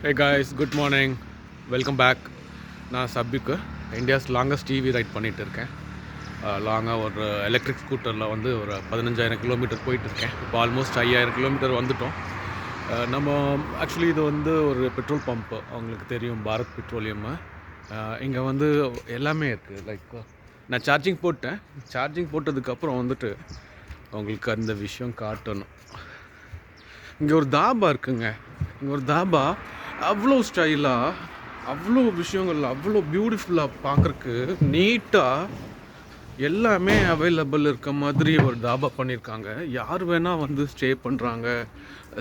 Hey guys good morning welcome back நான் சப்பிக்கு India's longest TV ride பண்ணிகிட்டு இருக்கேன். லாங்காக ஒரு எலக்ட்ரிக் ஸ்கூட்டரில் வந்து ஒரு பதினஞ்சாயிரம் கிலோமீட்டர் போயிட்டு இருக்கேன். இப்போ ஆல்மோஸ்ட் ஐயாயிரம் கிலோமீட்டர் வந்துட்டோம். நம்ம ஆக்சுவலி இது வந்து ஒரு பெட்ரோல் பம்ப்பு அவங்களுக்கு தெரியும் பாரத் பெட்ரோலியம் இங்கே வந்து எல்லாமே இருக்குது லைக் நான் சார்ஜிங் போட்டேன். சார்ஜிங் போட்டதுக்கப்புறம் வந்துட்டு அவங்களுக்கு அந்த விஷயம் காட்டணும். இங்கே ஒரு தாபா இருக்குங்க. இங்கே ஒரு தாபா அவ்வளோ ஸ்டைலாக அவ்வளோ விஷயங்கள் அவ்வளோ பியூட்டிஃபுல்லாக பார்க்குறக்கு நீட்டாக எல்லாமே அவைலபிள் இருக்க மாதிரி ஒரு தாபா பண்ணியிருக்காங்க யார் வேணால் வந்து ஸ்டே பண்ணுறாங்க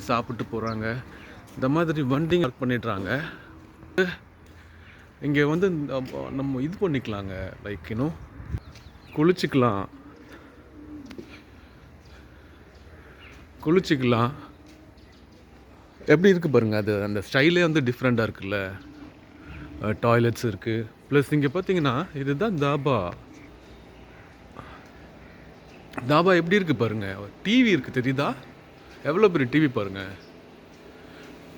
சாப்பிட்டு போகிறாங்க இந்த மாதிரி வண்டிங் ஒர்க் பண்ணிடுறாங்க. இங்கே வந்து நம்ம இது பண்ணிக்கலாங்க லைக் இன்னும் குளிச்சுக்கலாம். குளிச்சுக்கலாம். எப்படி இருக்குது பாருங்கள் அது அந்த ஸ்டைலே வந்து டிஃப்ரெண்ட்டாக இருக்குல்ல. டாய்லெட்ஸ் இருக்குது ப்ளஸ் இங்கே பார்த்தீங்கன்னா இதுதான் தாபா. தாபா எப்படி இருக்குது பாருங்கள் டிவி இருக்குது தெரியுதா? எவ்வளோ பெரிய டிவி பாருங்கள்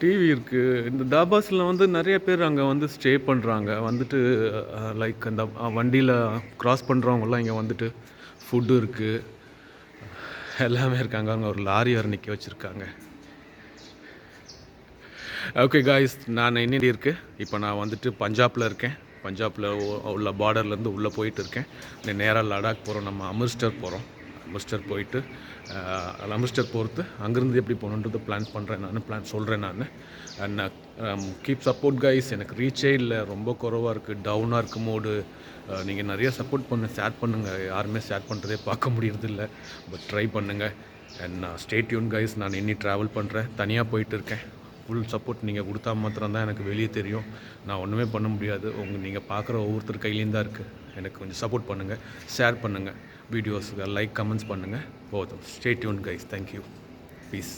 டிவி இருக்குது இந்த தாபாஸில் வந்து நிறைய பேர் அங்கே வந்து ஸ்டே பண்ணுறாங்க வந்துட்டு லைக் அந்த வண்டியில் க்ராஸ் பண்ணுறவங்கலாம் இங்கே வந்துட்டு ஃபுட்டு இருக்குது எல்லாமே இருக்காங்க. அங்கே ஒரு லாரி வர நிற்க வச்சுருக்காங்க. ஓகே காய்ஸ் நான் இன்னி இருக்கு இப்போ நான் வந்துட்டு பஞ்சாப்பில் இருக்கேன். பஞ்சாப்பில் உள்ள பார்டர்லேருந்து உள்ளே போயிட்டு இருக்கேன். நேராக லடாக் போகிறோம் நம்ம அமிர்ஸ்டர் போகிறோம் அமிர்ஸ்டர் போயிட்டு அமிர்ஸ்டர் போகிறது அங்கேருந்து எப்படி போகணுன்றது பிளான் um, பண்ணுறேன் uh, நான் பிளான் சொல்கிறேன் நான். அண்ட் கீப் சப்போர்ட் கைஸ் எனக்கு ரீச்சே இல்லை. ரொம்ப குறவாக இருக்குது டவுனாக இருக்குது மோடு நீங்கள் நிறைய சப்போர்ட் பண்ண ஷேர் பண்ணுங்கள் யாருமே ஷேர் பண்ணுறதே பார்க்க முடியறதில்ல பட் ட்ரை பண்ணுங்கள் அண்ட் நான் ஸ்டேட்யூன் கைஸ் நான் இன்னி ட்ராவல் பண்ணுறேன் தனியாக போயிட்டு இருக்கேன். ஃபுல் சப்போர்ட் நீங்கள் கொடுத்தா மாத்திரம் தான் எனக்கு வெளியே தெரியும். நான் ஒன்றுமே பண்ண முடியாது. உங்கள் நீங்கள் பார்க்குற ஒவ்வொருத்தர் கையிலேயும் தான் இருக்குது எனக்கு கொஞ்சம் சப்போர்ட் பண்ணுங்கள் ஷேர் பண்ணுங்கள் வீடியோஸுக்கு லைக் கமெண்ட்ஸ் பண்ணுங்கள் போதும். Stay tuned guys thank you peace